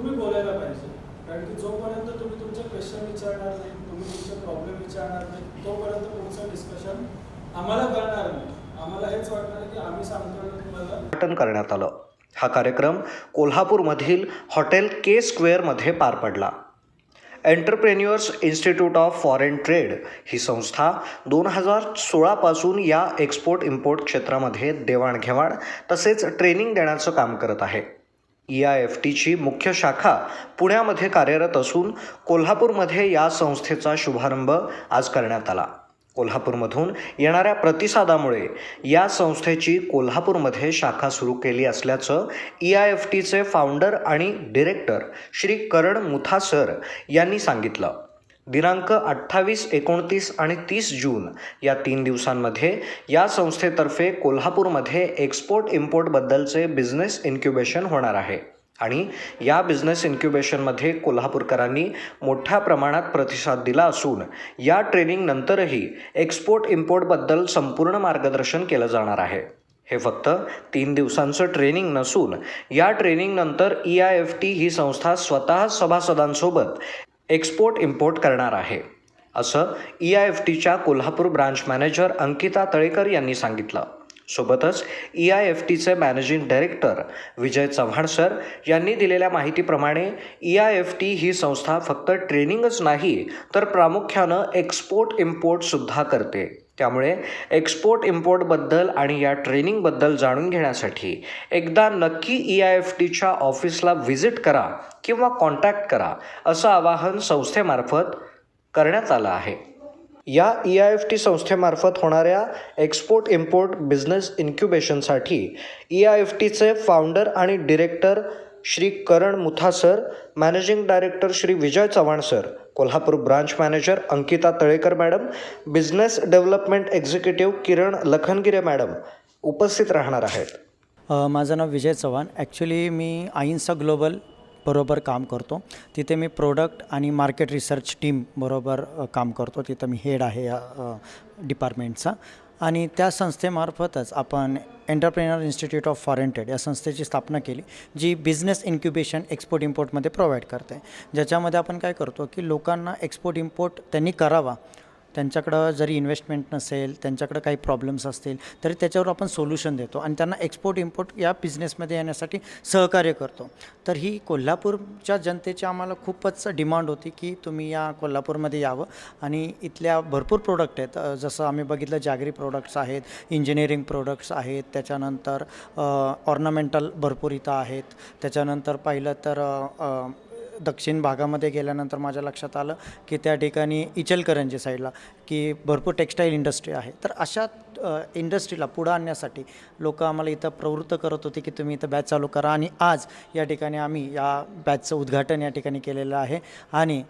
तुम्ही बोलायला पाहिजे. कारण की जोपर्यंत तुम्ही तुमचे क्वेश्चन विचारणार नाही तुम्ही तुमचे प्रॉब्लेम विचारणार नाही तोपर्यंत तुमचं डिस्कशन आम्हाला कळणार नाही. आम्हाला हेच वाटणार की आम्ही सांगतो तुम्हाला. उद्घाटन करण्यात आलं. हा कार्यक्रम कोल्हापूरमधील हॉटेल के स्क्वेअरमध्ये पार पडला. Entrepreneurs institute of foreign trade ही संस्था दोन हजार सोळापासून या एक्सपोर्ट इम्पोर्ट क्षेत्रामध्ये देवाणघेवाण तसेच ट्रेनिंग देण्याचं काम करत आहे. ई आय एफ टीची मुख्य शाखा पुण्यामध्ये कार्यरत असून कोल्हापूरमध्ये या संस्थेचा शुभारंभ आज करण्यात आला. कोल्हापूरमधून येणाऱ्या प्रतिसादामुळे या संस्थेची कोल्हापूरमध्ये शाखा सुरू केली असल्याचं ई आय एफ टीचे फाउंडर आणि डिरेक्टर श्री करण मुथा सर यांनी सांगितलं. दिनांक अठ्ठावीस एकोणतीस आणि तीस जून या तीन दिवसांमध्ये या संस्थेतर्फे कोल्हापूरमध्ये एक्सपोर्ट इम्पोर्टबद्दलचे बिझनेस इन्क्युबेशन होणार आहे. आणि या बिझनेस इन्क्युबेशनमध्ये कोल्हापूरकरांनी मोठ्या प्रमाणात प्रतिसाद दिला असून या ट्रेनिंगनंतरही एक्सपोर्ट इम्पोर्टबद्दल संपूर्ण मार्गदर्शन केलं जाणार आहे. हे फक्त तीन दिवसांचं ट्रेनिंग नसून या ट्रेनिंगनंतर ई आय एफ टी ही संस्था स्वतः सभासदांसोबत एक्सपोर्ट इम्पोर्ट करणार आहे. असं ई आय एफ टीच्या कोल्हापूर ब्रांच मॅनेजर अंकिता तळेकर यांनी सांगितलं. सोबतच ई आय एफ टीचे managing director Vijay Chavan sir यांनी दिलेल्या माहितीप्रमाणे ई आय एफ टी ही संस्था फक्त ट्रेनिंगच नाही तर प्रामुख्यानं एक्सपोर्ट इम्पोर्टसुद्धा करते. त्यामुळे एक्सपोर्ट इम्पोर्टबद्दल आणि या ट्रेनिंगबद्दल जाणून घेण्यासाठी एकदा नक्की ई आय एफ टीच्या ऑफिसला व्हिजिट करा किंवा कॉन्टॅक्ट करा असं आवाहन संस्थेमार्फत करण्यात आलं आहे. या ई आय एफ टी संस्थेमार्फत होणाऱ्या एक्सपोर्ट इम्पोर्ट बिझनेस इन्क्युबेशनसाठी ई आय एफ टीचे फाउंडर आणि director Shri Karan Mutha sir managing director Shri Vijay Chavan sir Kolhapur branch manager Ankita Talekar madam business development executive Kiran Lakhangire madam उपस्थित राहणार आहेत. माझं नाव विजय चव्हाण. ॲक्च्युली मी आईन्सा global बरोबर काम करतो. तिथे मी प्रोडक्ट आणि मार्केट रिसर्च टीम बरोबर काम करतो. तिथं मी हेड आहे या डिपार्टमेंटचा आणि त्या संस्थेमार्फतच आपण entrepreneur institute of foreign trade या संस्थेची स्थापना केली जी बिझनेस इन्क्युबेशन एक्सपोर्ट इम्पोर्टमध्ये प्रोव्हाइड करते. ज्याच्यामध्ये आपण काय करतो की लोकांना एक्सपोर्ट इम्पोर्ट त्यांनी करावा. त्यांच्याकडं जरी इन्व्हेस्टमेंट नसेल त्यांच्याकडं काही प्रॉब्लेम्स असतील तरी त्याच्यावर आपण सोल्युशन देतो आणि त्यांना एक्सपोर्ट इम्पोर्ट या बिझनेसमध्ये येण्यासाठी सहकार्य करतो. तर ही कोल्हापूरच्या जनतेची आम्हाला खूपच डिमांड होती की तुम्ही या कोल्हापूरमध्ये यावं. आणि इथल्या भरपूर प्रोडक्ट आहेत. जसं आम्ही बघितलं जागरी प्रोडक्ट्स आहेत इंजिनिअरिंग प्रोडक्ट्स आहेत त्याच्यानंतर ऑर्नामेंटल भरपूर इथं आहेत. त्याच्यानंतर पाहिलं तर दक्षिण भागामध्ये गेल्यानंतर माझ्या लक्षात आलं की त्या ठिकाणी इचलकरंजी साईडला की भरपूर टेक्स्टाईल इंडस्ट्री आहे. तर अशा इंडस्ट्रीला पुढं आणण्यासाठी लोक आम्हाला इथं प्रवृत्त करत होते की तुम्ही इथं बॅच चालू करा. आणि आज या ठिकाणी आम्ही या बॅचचं उद्घाटन या ठिकाणी केलेलं आहे. आणि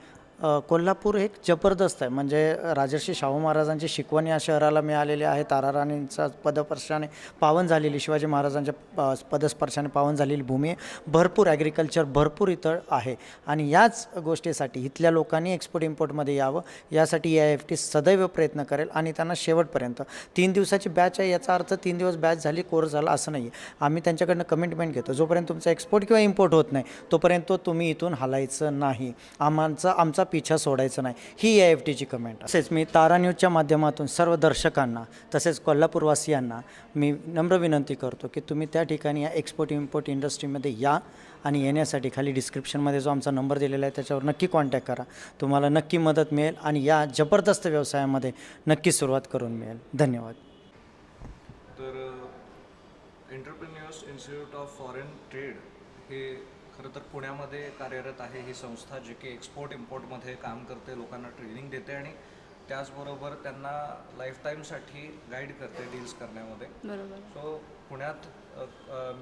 कोल्हापूर एक जबरदस्त आहे. म्हणजे राजर्षी शाहू महाराजांची शिकवण या शहराला मिळालेली आहे. ताराराणींचा पदस्पर्शाने पावन झालेली शिवाजी महाराजांच्या पदस्पर्शाने पावन झालेली भूमी आहे. भरपूर ॲग्रिकल्चर भरपूर इथं आहे. आणि याच गोष्टीसाठी इथल्या लोकांनी एक्सपोर्ट इम्पोर्टमध्ये यावं. यासाठी ए आय एफ टी सदैव प्रयत्न करेल आणि त्यांना शेवटपर्यंत. तीन दिवसाची बॅच आहे. याचा अर्थ तीन दिवस बॅच झाली कोर्स झाला असं नाही आहे आम्ही त्यांच्याकडनं कमिटमेंट घेतो. जोपर्यंत तुमचा एक्सपोर्ट किंवा इम्पोर्ट होत नाही तोपर्यंत तुम्ही इथून हलायचं नाही. आम्हाचा आमचा पिछा सोडायचा नाही. ही ए एफ टीची कमेंट तसेच मी तारा न्यूजच्या माध्यमातून सर्व दर्शकांना तसेच कोल्हापूरवासियांना मी नम्र विनंती करतो की तुम्ही त्या ठिकाणी या एक्सपोर्ट इम्पोर्ट इंडस्ट्रीमध्ये या आणि येण्यासाठी खाली डिस्क्रिप्शनमध्ये जो आमचा नंबर दिलेला आहे त्याच्यावर नक्की कॉन्टॅक्ट करा. तुम्हाला नक्की मदत मिळेल आणि या जबरदस्त व्यवसायामध्ये नक्की सुरुवात करून मिळेल. धन्यवाद. तर entrepreneurs institute of foreign trade हे खरं तर पुण्यामध्ये कार्यरत आहे ही संस्था जी की एक्सपोर्ट इम्पोर्टमध्ये काम करते लोकांना ट्रेनिंग देते आणि त्याचबरोबर त्यांना लाईफ टाईमसाठी गाईड करते डील्स करण्यामध्ये. सो पुण्यात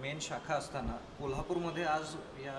मेन शाखा असताना कोल्हापूरमध्ये आज या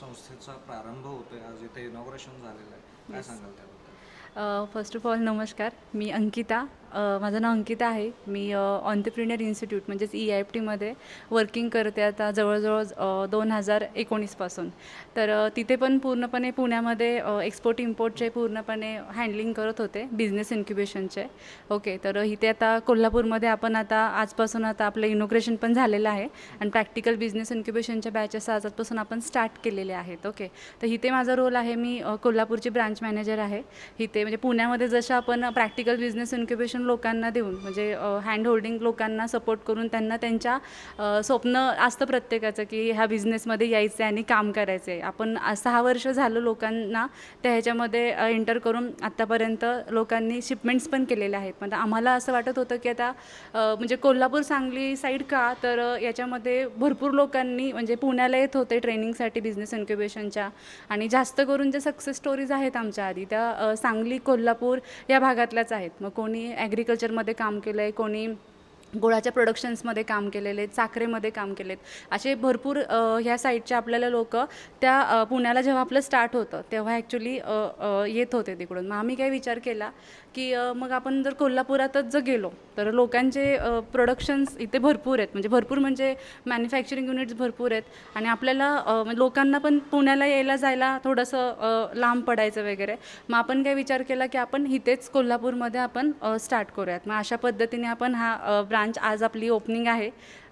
संस्थेचा प्रारंभ होतोय. आज इथे इनॉग्रेशन झालेलं आहे. काय. सांगाल त्याबद्दल? फर्स्ट ऑफ ऑल नमस्कार. मी अंकिता. माझं नाव अंकिता आहे. मी ऑन्टरप्रिनियर इन्स्टिट्यूट म्हणजेच ई आय टीमध्ये वर्किंग करते आता जवळजवळ दोन हजार एकोणीसपासून तर तिथे पण पूर्णपणे पुण्यामध्ये एक्सपोर्ट इम्पोर्टचे पूर्णपणे हँडलिंग करत होते बिझनेस इन्क्युबेशनचे ओके तर इथे आता कोल्हापूरमध्ये आपण आता आजपासून आता आपलं इनोग्रेशन पण झालेलं आहे आणि प्रॅक्टिकल बिझनेस इन्क्युबेशनच्या बॅचेस आजपासून आपण स्टार्ट केलेले आहेत. ओके तर इथे माझा रोल आहे. मी कोल्हापूरची ब्रांच मॅनेजर आहे. इथे म्हणजे पुण्यामध्ये जसं आपण प्रॅक्टिकल बिझनेस इन्क्युबेशन लोकांना देऊन म्हणजे हँड होल्डिंग लोकांना सपोर्ट करून त्यांना त्यांच्या स्वप्न असतं प्रत्येकाचं की ह्या बिझनेसमध्ये यायचं आहे आणि काम करायचं आहे आपण सहा वर्ष झालं लोकांना त्या ह्याच्यामध्ये एंटर करून आत्तापर्यंत लोकांनी शिपमेंट्स पण केलेले आहेत. म्हणजे आम्हाला असं वाटत होतं की आता म्हणजे कोल्हापूर सांगली साईड का? तर याच्यामध्ये भरपूर लोकांनी म्हणजे पुण्याला येत होते ट्रेनिंगसाठी बिझनेस इन्क्युबेशनच्या आणि जास्त करून जे सक्सेस स्टोरीज आहेत आमच्या आधी त्या सांगली कोल्हापूर या भागातल्याच आहेत. मग कोणी ॲग्रिकल्चरमध्ये काम केलं आहे कोणी गुळाच्या प्रोडक्शन्समध्ये काम केलेले आहेत साखरेमध्ये काम केलेत. असे भरपूर ह्या साईडच्या आपल्याला लोक त्या पुण्याला जेव्हा आपलं स्टार्ट होतं तेव्हा ॲक्च्युली येत होते तिकडून. मग आम्ही काय विचार केला की मग आपण जर कोल्हापुरातच जर गेलो तर लोकांचे प्रोडक्शन्स इथे भरपूर आहेत. म्हणजे भरपूर म्हणजे मॅन्युफॅक्चरिंग युनिट्स भरपूर आहेत. आणि आपल्याला म्हणजे लोकांना पण पुण्याला यायला जायला थोडंसं लांब पडायचं वगैरे. मग आपण काय विचार केला की आपण इथेच कोल्हापूरमध्ये आपण स्टार्ट करूयात. मग अशा पद्धतीने आपण हा ब्रांच आज आपली ओपनिंग आहे.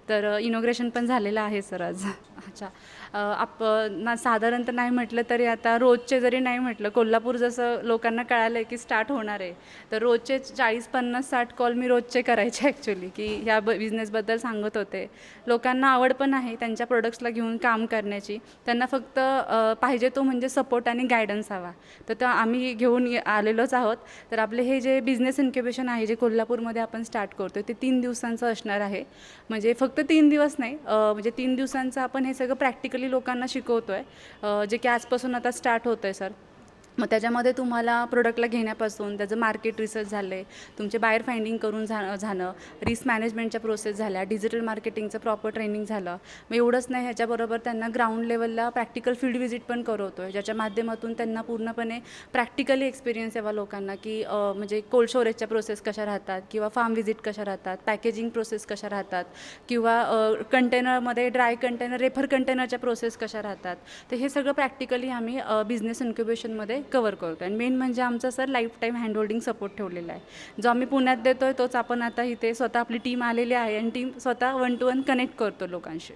तर इनोग्रेशन पण झालेलं आहे सर आज. अच्छा. आप ना साधारणतः नाही म्हटलं तरी आता रोजचे जरी नाही म्हटलं कोल्हापूर जसं लोकांना कळालं आहे की स्टार्ट होणार आहे तर रोजचे चाळीस पन्नास साठ कॉल मी रोजचे करायचे ॲक्च्युली की ह्या ब बिझनेसबद्दल सांगत होते. लोकांना आवड पण आहे त्यांच्या प्रोडक्ट्सला घेऊन काम करण्याची. त्यांना फक्त पाहिजे तो म्हणजे सपोर्ट आणि गायडन्स हवा. तर तो आम्ही घेऊन ये- आलेलोच आहोत. तर आपले हे जे बिझनेस इन्क्युबेशन आहे जे कोल्हापूरमध्ये आपण स्टार्ट करतो ते तीन दिवसांचं असणार आहे. म्हणजे फक्त तीन दिवस नाही म्हणजे तीन दिवसांचं आपण हे सगळं प्रॅक्टिकली लोकांना शिकवतो आहे जे की आजपासून आता स्टार्ट होतं आहे सर. मग त्याच्यामध्ये तुम्हाला प्रोडक्टला घेण्यापासून त्याचं मार्केट रिसर्च झालं आहे तुमचे बाहेर फाइंडिंग करून झा झालं रिस्क मॅनेजमेंटच्या प्रोसेस झाल्या डिजिटल मार्केटिंगचं प्रॉपर ट्रेनिंग झालं. मग एवढंच नाही ह्याच्याबरोबर त्यांना ग्राउंड लेवलला प्रॅक्टिकल फील्ड व्हिजिट पण करवतो आहे ज्याच्या माध्यमातून त्यांना पूर्णपणे प्रॅक्टिकली एक्सपिरियन्स यावा लोकांना की म्हणजे कोल्ड स्टोरेजच्या प्रोसेस कशा राहतात किंवा फार्म व्हिजिट कशा राहतात पॅकेजिंग प्रोसेस कशा राहतात किंवा कंटेनरमध्ये ड्राय कंटेनर रेफर कंटेनरच्या प्रोसेस कशा राहतात. तर हे सगळं प्रॅक्टिकली आम्ही बिझनेस इन्क्युबेशनमध्ये कवर करतो आणि मेन म्हणजे आमचा sir life time handholding support ठेवलेला आहे. जो आम्ही पुण्यात देतो आहे तोच आपण आता इथे स्वतः आपली टीम आलेली आहे. आणि टीम स्वतः वन टू वन कनेक्ट करतो लोकांशी.